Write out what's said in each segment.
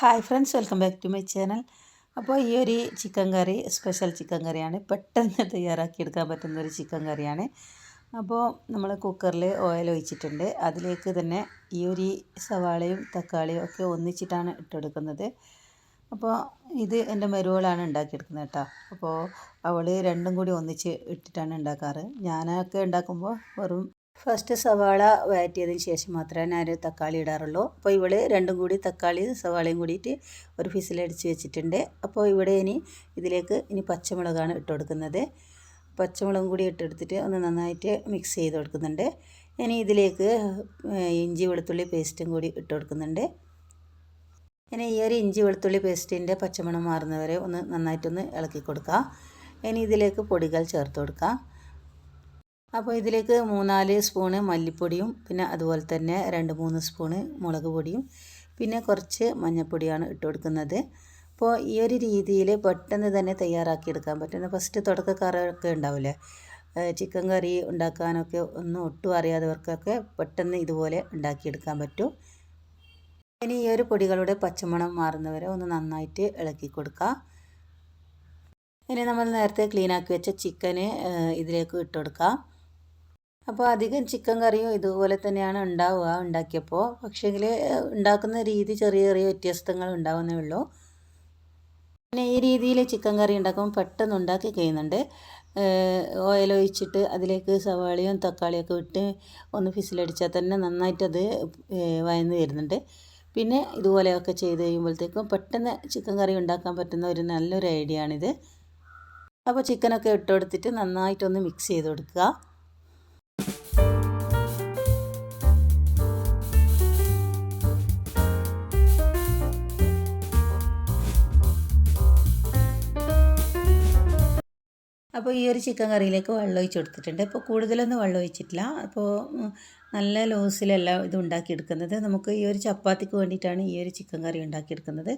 Hi friends welcome back to my channel അപ്പോൾ ഈ ഒരു ചിക്കൻ കറി സ്പെഷ്യൽ ചിക്കൻ കറിയാണ് പെട്ടെന്ന് തയ്യാറാക്കിയെടുക്കാൻ പറ്റുന്ന ഒരു ചിക്കൻ കറിയാണ് അപ്പോൾ നമ്മൾ കുക്കറിൽ ഓയിൽ ഒഴിച്ചിട്ടുണ്ട്. അതിലേക്ക് തന്നെ ഈ ഒരു സവാളയും തക്കാളിയും ഒക്കെ ഒന്നിച്ചിട്ടാണ് ഇട്ടെടുക്കുന്നത്. അപ്പോൾ ഇത് എന്റെ മരുവളാണ് ഉണ്ടാക്കിയെടുക്കുന്നത് കേട്ടോ. അപ്പോൾ അവൾ രണ്ടും കൂടി ഒന്നിച്ച് ഇട്ടിട്ടാണ് ഉണ്ടാക്കാറ്. ഞാനൊക്കെ ഉണ്ടാക്കുമ്പോൾ വെറും ഫസ്റ്റ് സവാള വഴറ്റിയതിന് ശേഷം മാത്രമേ ഞാൻ തക്കാളി ഇടാറുള്ളൂ. അപ്പോൾ ഇവിടെ രണ്ടും കൂടി തക്കാളി സവാളയും കൂടിയിട്ട് ഒരു ഫിസിലടിച്ച് വെച്ചിട്ടുണ്ട്. അപ്പോൾ ഇവിടെ ഇനി ഇതിലേക്ക് ഇനി പച്ചമുളകാണ് ഇട്ട് കൊടുക്കുന്നത്. പച്ചമുളകും കൂടി ഇട്ടെടുത്തിട്ട് ഒന്ന് നന്നായിട്ട് മിക്സ് ചെയ്ത് കൊടുക്കുന്നുണ്ട്. ഇനി ഇതിലേക്ക് ഇഞ്ചി വെളുത്തുള്ളി പേസ്റ്റും കൂടി ഇട്ട് കൊടുക്കുന്നുണ്ട്. ഇനി ഈ ഒരു ഇഞ്ചി വെളുത്തുള്ളി പേസ്റ്റിന്റെ പച്ചമണം മാറുന്നവരെ ഒന്ന് നന്നായിട്ടൊന്ന് ഇളക്കി കൊടുക്കുക ഇനി ഇതിലേക്ക് പൊടികൾ ചേർത്ത് കൊടുക്കുക അപ്പോൾ ഇതിലേക്ക് മൂന്നാൽ സ്പൂണ് മല്ലിപ്പൊടിയും പിന്നെ അതുപോലെ തന്നെ രണ്ട് മൂന്ന് സ്പൂണ് മുളക് പൊടിയും പിന്നെ കുറച്ച് മഞ്ഞൾപ്പൊടിയാണ് ഇട്ട് കൊടുക്കുന്നത്. അപ്പോൾ ഈ ഒരു രീതിയിൽ പെട്ടെന്ന് തന്നെ തയ്യാറാക്കിയെടുക്കാൻ പറ്റുന്ന ഫസ്റ്റ് തുടക്കക്കാരൊക്കെ ഉണ്ടാവില്ലേ? ചിക്കൻ കറി ഉണ്ടാക്കാനൊക്കെ ഒന്നും ഒട്ടും അറിയാത്തവർക്കൊക്കെ പെട്ടെന്ന് ഇതുപോലെ ഉണ്ടാക്കിയെടുക്കാൻ പറ്റും. ഇനി ഈ ഒരു പൊടികളുടെ പച്ചമണം മാറുന്നവരെ ഒന്ന് നന്നായിട്ട് ഇളക്കി കൊടുക്കുക ഇനി നമ്മൾ നേരത്തെ ക്ലീനാക്കി വെച്ച ചിക്കന് ഇതിലേക്ക് ഇട്ട് കൊടുക്കാം. അപ്പോൾ അധികം ചിക്കൻ കറിയും ഇതുപോലെ തന്നെയാണ് ഉണ്ടാവുക ഉണ്ടാക്കിയപ്പോൾ പക്ഷേങ്കിൽ ഉണ്ടാക്കുന്ന രീതി ചെറിയ ചെറിയ വ്യത്യസ്തങ്ങൾ ഉണ്ടാവുന്നേ ഉള്ളൂ. പിന്നെ ഈ രീതിയിൽ ചിക്കൻ കറി ഉണ്ടാക്കുമ്പോൾ പെട്ടെന്ന് ഉണ്ടാക്കി കഴിയുന്നുണ്ട്. ഓയിൽ ഒഴിച്ചിട്ട് അതിലേക്ക് സവാളയും തക്കാളിയൊക്കെ ഇട്ട് ഒന്ന് ഫിസിലടിച്ചാൽ തന്നെ നന്നായിട്ടത് വയന്ന് വരുന്നുണ്ട്. പിന്നെ ഇതുപോലെയൊക്കെ ചെയ്ത് കഴിയുമ്പോഴത്തേക്കും പെട്ടെന്ന് ചിക്കൻ കറി ഉണ്ടാക്കാൻ പറ്റുന്ന ഒരു നല്ലൊരു ഐഡിയ ആണിത്. അപ്പോൾ ചിക്കനൊക്കെ ഇട്ട് കൊടുത്തിട്ട് നന്നായിട്ടൊന്ന് മിക്സ് ചെയ്ത് കൊടുക്കുക. അപ്പോൾ ഈ ഒരു ചിക്കൻ കറിയിലേക്ക് വെള്ളം ഒഴിച്ച് കൊടുത്തിട്ടുണ്ട്. ഇപ്പോൾ കൂടുതലൊന്നും വെള്ളം ഒഴിച്ചിട്ടില്ല. അപ്പോൾ നല്ല ലോസിലല്ല ഇത് ഉണ്ടാക്കിയെടുക്കുന്നത്. നമുക്ക് ഈ ഒരു ചപ്പാത്തിക്ക് വേണ്ടിയിട്ടാണ് ഈ ഒരു ചിക്കൻ കറി ഉണ്ടാക്കിയെടുക്കുന്നത്.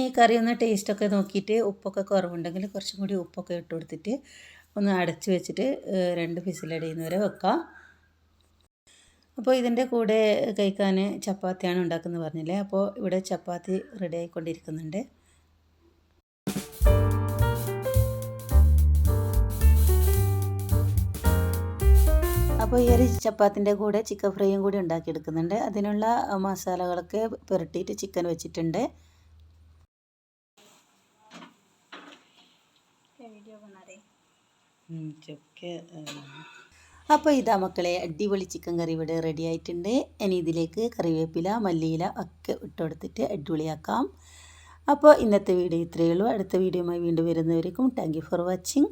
ഈ കറി ഒന്ന് ടേസ്റ്റൊക്കെ നോക്കിയിട്ട് ഉപ്പൊക്കെ കുറവുണ്ടെങ്കിൽ കുറച്ചും കൂടി ഉപ്പൊക്കെ ഇട്ട് കൊടുത്തിട്ട് ഒന്ന് അടച്ചു വെച്ചിട്ട് രണ്ട് ഫിസിലടിയുന്നവരെ വെക്കാം. അപ്പോൾ ഇതിന്റെ കൂടെ കഴിക്കാൻ ചപ്പാത്തിയാണ് ഉണ്ടാക്കുന്നത് പറഞ്ഞില്ലേ? അപ്പോൾ ഇവിടെ ചപ്പാത്തി റെഡി ആയിക്കൊണ്ടിരിക്കുന്നുണ്ട്. അപ്പോൾ ഈ ഒരു ചപ്പാത്തിന്റെ കൂടെ ചിക്കൻ ഫ്രൈയും കൂടി ഉണ്ടാക്കിയെടുക്കുന്നുണ്ട്. അതിനുള്ള മസാലകളൊക്കെ പുരട്ടിയിട്ട് ചിക്കൻ വെച്ചിട്ടുണ്ട്. ചൊക്കെ അപ്പോൾ ഇതാ മക്കളെ അടിപൊളി ചിക്കൻ കറി ഇവിടെ റെഡി ആയിട്ടുണ്ട്. ഇനി ഇതിലേക്ക് കറിവേപ്പില മല്ലിയില ഒക്കെ ഇട്ടുകൊടുത്തിട്ട് അടിപൊളിയാക്കാം. അപ്പോൾ ഇന്നത്തെ വീഡിയോ ഇത്രയേ ഉള്ളൂ. അടുത്ത വീഡിയോയുമായി വീണ്ടും വരുന്നവരേക്കും താങ്ക് ഫോർ വാച്ചിങ്